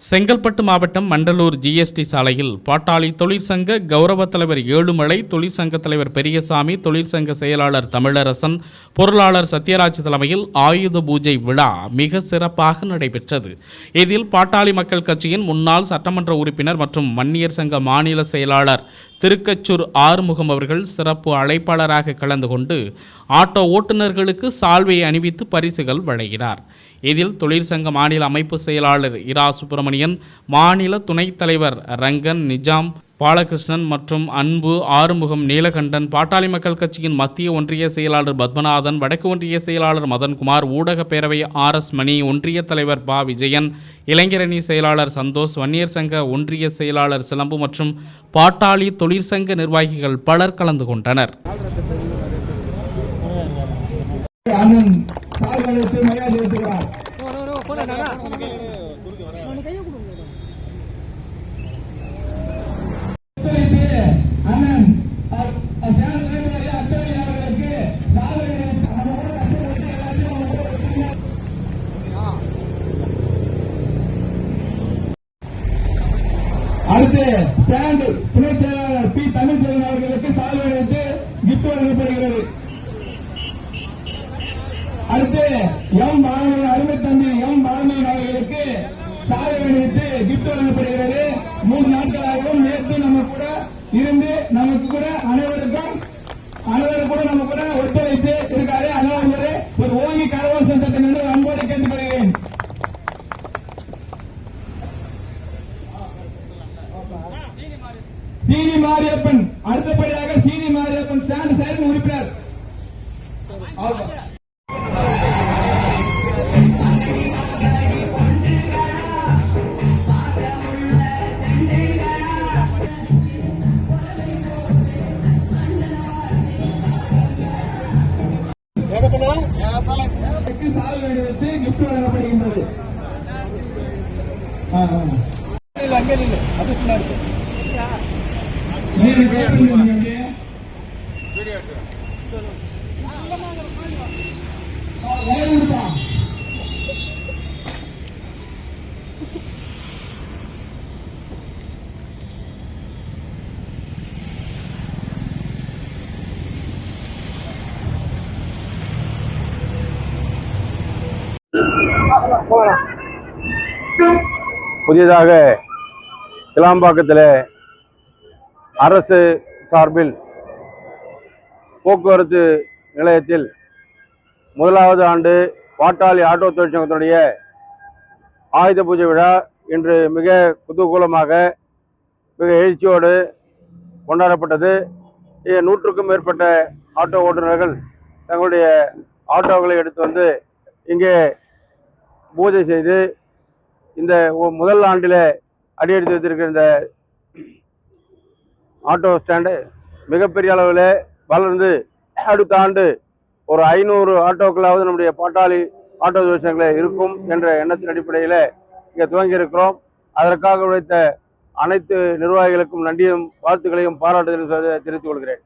செங்கல்பட்டு மாவட்டம் மண்டலூர் ஜிஎஸ்டி சாலையில் பாட்டாளி தொழிற்சங்க கௌரவ தலைவர் ஏழுமலை தொழிற்சங்க தலைவர் பெரியசாமி தொழிற்சங்க செயலாளர் தமிழரசன் பொருளாளர் சத்யராஜ் தலைமையில் ஆயுத பூஜை விழா மிக சிறப்பாக நடைபெற்றது. இதில் பாட்டாளி மக்கள் கட்சியின் முன்னாள் சட்டமன்ற உறுப்பினர் மற்றும் வன்னியர் சங்க மாநில செயலாளர் திருக்கச்சூர் ஆறுமுகம் அவர்கள் சிறப்பு அழைப்பாளராக கலந்து கொண்டு ஆட்டோ ஓட்டுநர்களுக்கு சால்வையை அணிவித்து பரிசுகள் வழங்கினார். இதில் தொழிற்சங்க மாநில அமைப்பு செயலாளர் இரா சுப்பிரமணியன் மாநில துணைத் தலைவர் ரங்கன் நிஜாம் பாலகிருஷ்ணன் மற்றும் அன்பு ஆறுமுகம் நீலகண்டன் பாட்டாளி மக்கள் கட்சியின் மத்திய ஒன்றிய செயலாளர் பத்மநாதன் வடக்கு ஒன்றிய செயலாளர் மதன்குமார் ஊடக பேரவை ஆர் எஸ் மணி ஒன்றிய தலைவர் பா. விஜயன் இளைஞரணி செயலாளர் சந்தோஷ் வன்னியர் சங்க ஒன்றிய செயலாளர் சிலம்பு மற்றும் பாட்டாளி தொழிற்சங்க நிர்வாகிகள் பலர் கலந்து கொண்டனர் அண்ணன் சால்வடைத்து மரியாதை செலுத்துகிறார் ஒத்துழைப்பு அண்ணன் அ- அ- சேலம் தலைவர் அத்தனை அவர்களுக்கு சால்வடைத்து நம்ம கூட கஷ்டப்பட்டு எல்லாத்தையும் மரியாதை கூட வச்சுக்கணும். அடுத்து ஸ்டாண்ட் துணை செயலாளர் பி தமிழ்ச்செல்வன் அவர்களுக்கு சாலை அணிவித்து கிஃப்ட் வழங்கப்படுகிறது அடுத்து எம் பாலமன் அருமை தம்பி எம் பாலமன் அவர்களுக்கு சாலை அணிவித்து கிப்ட் வழங்கப்படுகிறது. மூன்று நாட்களாகவும் நேற்று நம்ம கூட இருந்து நமக்கு கூட அனைவருக்கும் அனைவரும் கூட நம்ம கூட ஒத்துழைத்து இருக்காரு. அதனால ஒரு ஓங்கி கரவாசம் சட்டத்தை அன்போடு கேட்டுக்கொள்கிறேன். சீனி மாரியப்பன் அடுத்தபடியாக சீனி மாரியப்பன் ஸ்டாண்ட் செயல் உறுப்பினர். இதற்கு சால்வை அணிவித்து gift வழங்கப்படுகின்றது. நீங்க கேட்பீங்க புதியதாக கிளாம்பாக்கத்தில் அரசு சார்பில் போக்குவரத்து நிலையத்தில் முதலாவது ஆண்டு பாட்டாளி ஆட்டோ தொழிற்சங்கத்தினுடைய ஆயுத பூஜை விழா இன்று மிக குதூகூலமாக மிக எழுச்சியோடு கொண்டாடப்பட்டது. நூற்றுக்கும் மேற்பட்ட ஆட்டோ ஓட்டுநர்கள் தங்களுடைய ஆட்டோக்களை எடுத்து வந்து இங்கே பூஜை செய்து இந்த முதல் ஆண்டில் அடியெடுத்து வைத்திருக்கிற இந்த ஆட்டோ ஸ்டாண்டு மிகப்பெரிய அளவில் வளர்ந்து அடுத்த ஆண்டு ஒரு ஐநூறு ஆட்டோக்களாவது நம்முடைய பாட்டாளி ஆட்டோ தொழிற்சங்கங்கள் இருக்கும் என்ற எண்ணத்தின் அடிப்படையில் இங்கே துவங்கி இருக்கிறோம். அதற்காக உழைத்த அனைத்து நிர்வாகிகளுக்கும் நன்றியும் வாழ்த்துக்களையும் பாராட்டுதலையும் தெரிவித்துக் கொள்கிறேன்.